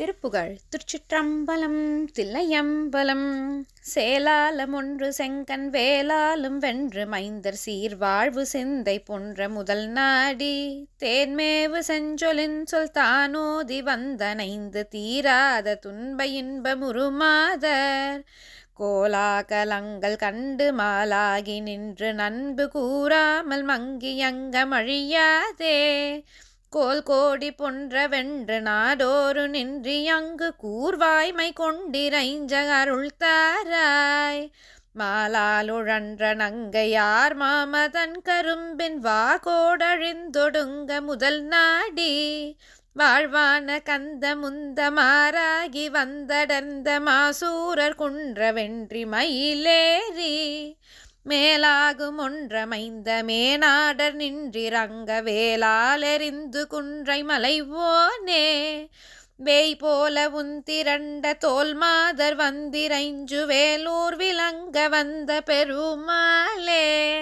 திருப்புகழ். திருச்சிற்றம்பலம் தில்லையம்பலம் சேலாலம் ஒன்று செங்கன் வேலாலும் வென்று மைந்தர் சீர்வாழ்வு சிந்தை பொன்ற முதல் நாடி. தேன்மேவு செஞ்சொலின் சொல் தானோதி வந்தனைந்து தீராத துன்ப இன்ப முருமாதர். கோலாகலங்கள் கண்டு மாலாகி நின்று நண்பு கூறாமல் மங்கியங்க மழியாதே. கோல் கோடி பொன்ற வென்று நாடோரு நின்றி அங்கு கூர்வாய்மை கொண்டிரைஞ்ச அருள் தாராய் மாலாலுழன்ற நங்கையார் மாமதன் கரும்பின் வா கோடழிந்தொடுங்க முதல் நாடி. வாழ்வான கந்த முந்த மாறாகி வந்தடர்ந்த மாசூரர் குன்ற வென்றி மயிலேறி. மேலாகும் ஒன்றமைந்த மேனாடர் நின்றிறங்க வேளாலெறிந்து குன்றை மலைவோனே. வேய் போல உந்திரண்ட தோல் மாதர் வந்திரைஞ்சு வேலூர் விளங்க வந்த பெருமாளே.